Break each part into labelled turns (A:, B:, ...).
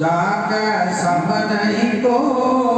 A: जा सम नहीं को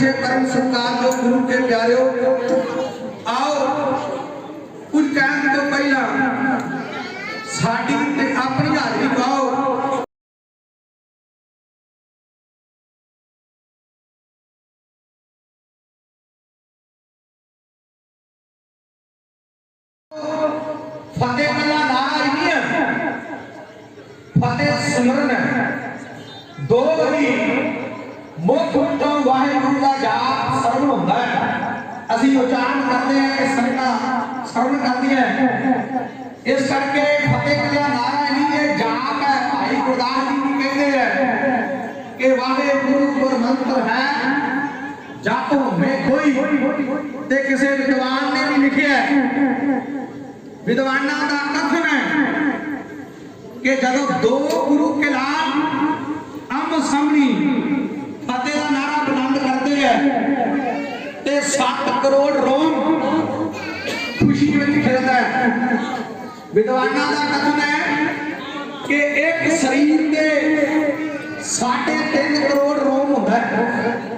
A: बैठे परम सत्कार जो गुरु के प्यारे हो। आओ कुछ कहने तो पहला साड़ी ते अपनी हाजरी पाओ फतेह का नारा नहीं फतेह सुमरन है। ਅਸੀਂ ਉਚਾਰਨ ਕਰਦੇ ਹਾਂ ਕਿ ਸੰਗਤਾਂ ਸਰਵਣ ਕਰਦੀਆਂ ਇਸ ਕਰਕੇ ਫਤਿਹ ਕੱਲਾ ਨਾਰਾ ਨਹੀਂ ਇਹ ਜਾਪ ਹੈ, ਭਾਈ ਗੁਰਦਾਸ ਜੀ ਵੀ ਕਹਿੰਦੇ ਹੈ ਕਿ ਵਾਹਿਗੁਰੂ ਗੁਰਮੰਤਰ ਹੈ, ਜਪ ਹੋਵੇ ਕੋਈ ਤੇ ਕਿਸੇ ਵਿਦਵਾਨ ਨੇ ਵੀ ਲਿਖਿਆ ਵਿਦਵਾਨਾਂ ਦਾ ਕਥਨ ਹੈ ਕਿ ਜਦੋਂ ਦੋ ਗੁਰੂ ਕੇ ਲਾਲ ਅੰਮ ਸਾਹਮਣੀ ਕਰੋੜ ਰੋਮ ਖੁਸ਼ੀ ਵਿੱਚ ਖਿਲਦਾ ਹੈ ਵਿਦਵਾਨਾਂ ਦਾ ਕਥਨ ਹੈ ਕਿ ਇੱਕ ਸਰੀਰ ਦੇ 3.5 ਕਰੋੜ ਰੋਮ ਹੁੰਦਾ ਹੈ